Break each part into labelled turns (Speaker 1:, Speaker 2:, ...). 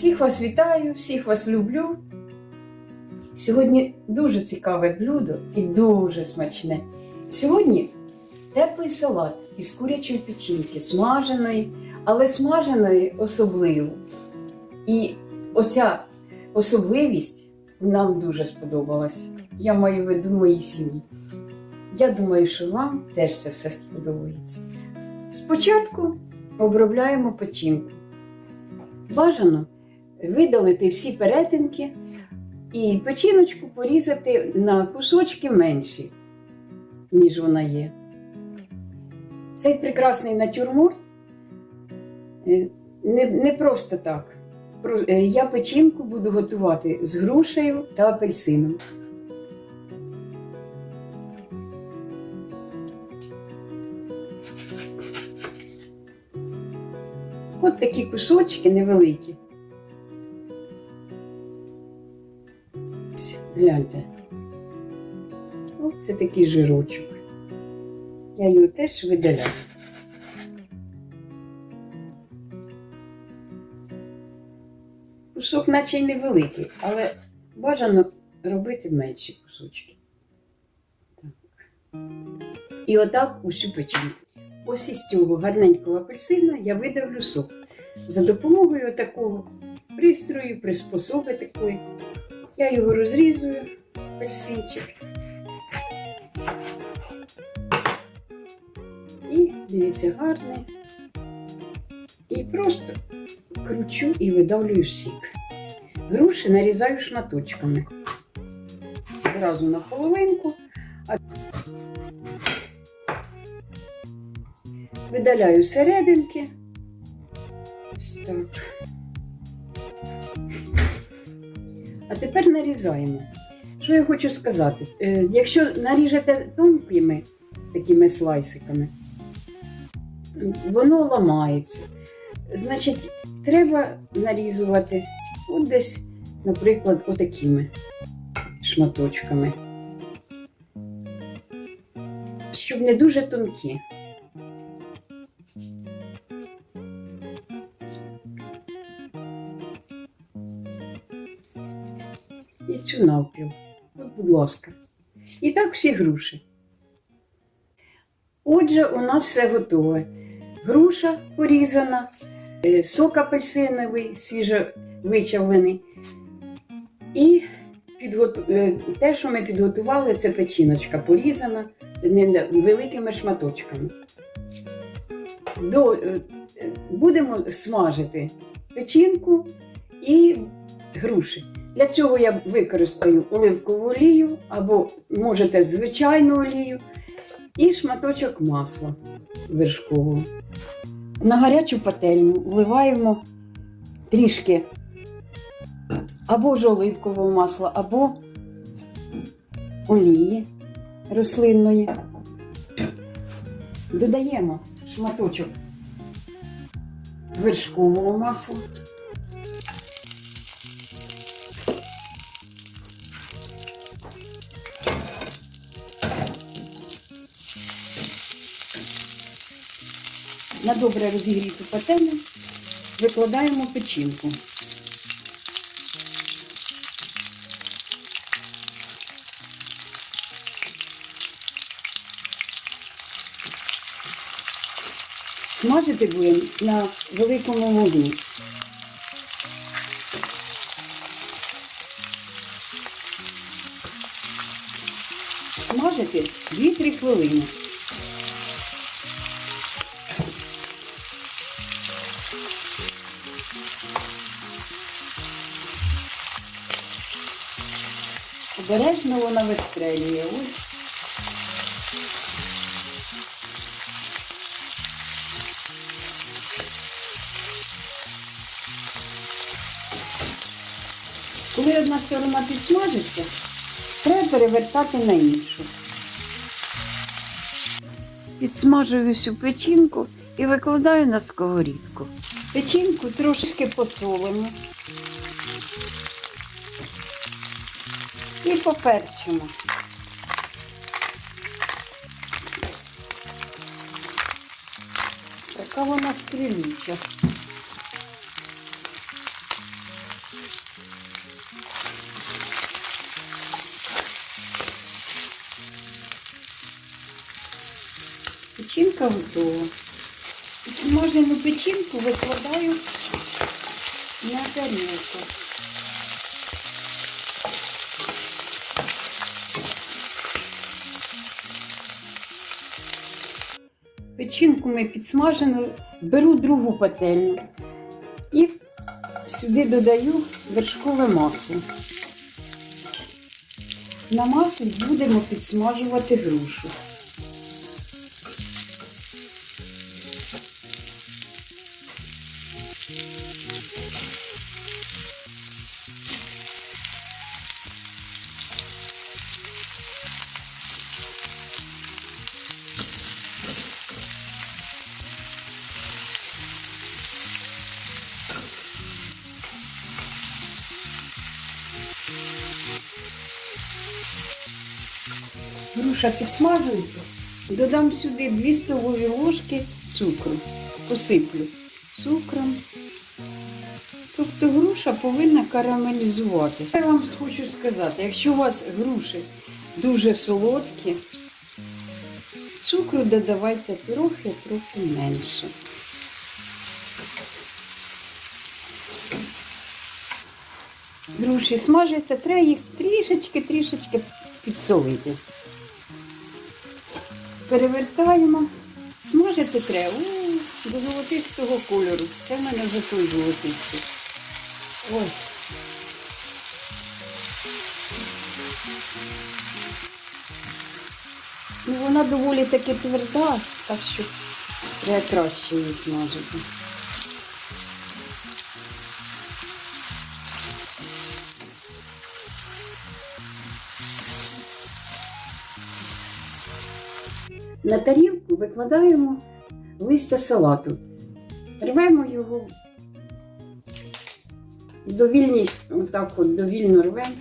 Speaker 1: Всіх вас вітаю, всіх вас люблю. Сьогодні дуже цікаве блюдо і дуже смачне. Сьогодні теплий салат із курячої печінки, смаженої, але смаженої особливо. І оця особливість нам дуже сподобалась. Я маю в виду моїй сім'ї. Я думаю, що вам теж це все сподобається. Спочатку обробляємо печінку. Бажано видалити всі перетинки і печіночку порізати на кусочки менші, ніж вона є. Цей прекрасний натюрморт е, не, не просто так. Е, Я печінку буду готувати з грушею та апельсином. От такі кусочки невеликі. Гляньте. Ось це такий жирочок. Я його теж видаляю. Кусок наче й невеликий, але бажано робити менші кусочки. Так. І отак усю печінку. Ось із цього гарненького апельсина я видавлю сок. За допомогою такого пристрою, приспособи такої. Я його розрізую, апельсинчик. І дивіться, гарний. І просто кручу і видавлюю сік. Груші нарізаю шматочками. Зразу на половинку. Видаляю серединки. Ось так. А тепер нарізаємо. Що я хочу сказати? Е, Якщо наріжете тонкими такими слайсиками, воно ламається. Значить, треба нарізувати от десь, наприклад, отакими шматочками. Щоб не дуже тонкі. І цю навпіл. От, будь ласка. І так всі груші. Отже, у нас все готове. Груша порізана, е, сок апельсиновий, свіжовичавлений. І підготу... е, те, що ми підготували, це печіночка порізана великими шматочками. До... е, Будемо смажити печінку і груші. Для цього я використаю оливкову олію або можете звичайну олію і шматочок масла вершкового. На гарячу пательню вливаємо трішки або ж оливкового масла, або олії рослинної. Додаємо шматочок вершкового масла. На добре розігріту пательню викладаємо печінку. Смажити будемо на великому вогні. Смажити 2-3 хвилини. Обережно вона вистрелює. Ось. Коли одна сторона підсмажиться, треба перевертати на іншу. Підсмажую всю печінку і викладаю на сковорідку. Печінку трошки посолимо. і поперчимо. Така вона стріліча. Печінка готова. Смажену печінку викладаю на тарілку. Печінку ми підсмажену, беру другу пательню і сюди додаю вершкове масло. На маслі будемо підсмажувати грушу. Груша підсмажується, додам сюди 2 столові ложки цукру, посиплю цукром. Тобто груша повинна карамелізуватися. Я вам хочу сказати, якщо у вас груші дуже солодкі, цукру додавайте трохи-трохи менше. Груші смажаться, треба їх трішечки-трішечки підсолити. Перевертаємо. Смажити треба до золотистого кольору. Це в мене вже той золотистий. Ой. Ну, вона доволі таки тверда, так що треба краще її смажити. На тарілку викладаємо листя салату. Рвемо його довільні, отак от довільно рвемо.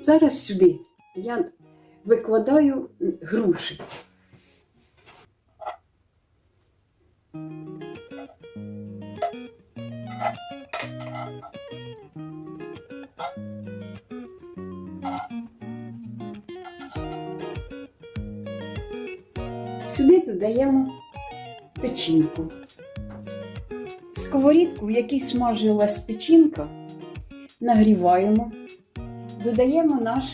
Speaker 1: Зараз сюди я викладаю груші. Сюди додаємо печінку. Сковорідку, в якій смажилась печінка, нагріваємо додаємо наш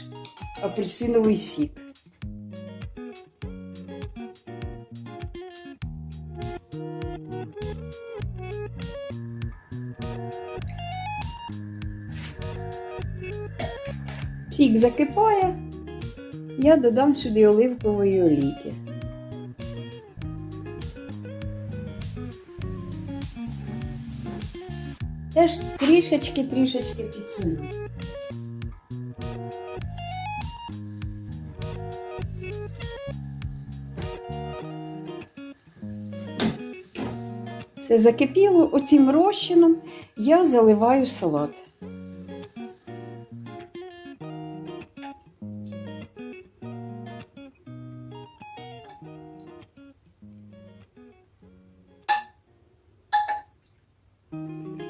Speaker 1: апельсиновий сік. Сік закипає, я додам сюди оливкової олійки. Теж трішечки-трішечки підсуну. Все закипіло, оцім розчином я заливаю салат.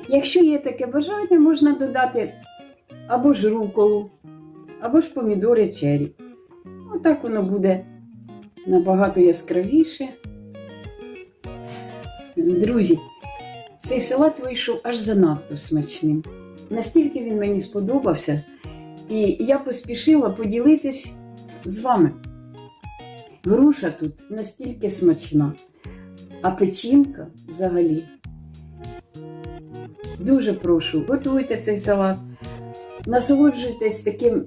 Speaker 1: Якщо є таке бажання, можна додати або ж руколу, або ж помідори чері. Отак воно буде набагато яскравіше. Друзі, цей салат вийшов аж занадто смачним. Настільки він мені сподобався, і я поспішила поділитись з вами. Груша тут настільки смачна, а печінка взагалі. Дуже прошу, готуйте цей салат, насолоджуйтесь таким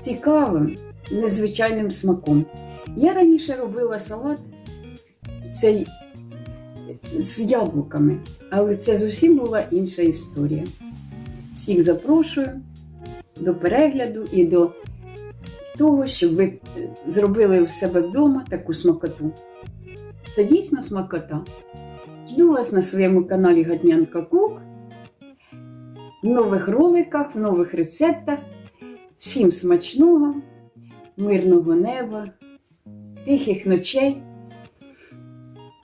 Speaker 1: цікавим, незвичайним смаком. Я раніше робила салат цей з яблуками, але це зовсім була інша історія. Всіх запрошую до перегляду і до того, щоб ви зробили у себе вдома таку смакоту. Це дійсно смакота. Жду вас на своєму каналі Гатнянка Кук. в нових роликах, в нових рецептах. Всім смачного, мирного неба, тихих ночей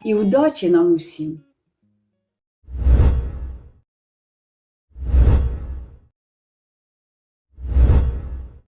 Speaker 1: і удачі нам усім!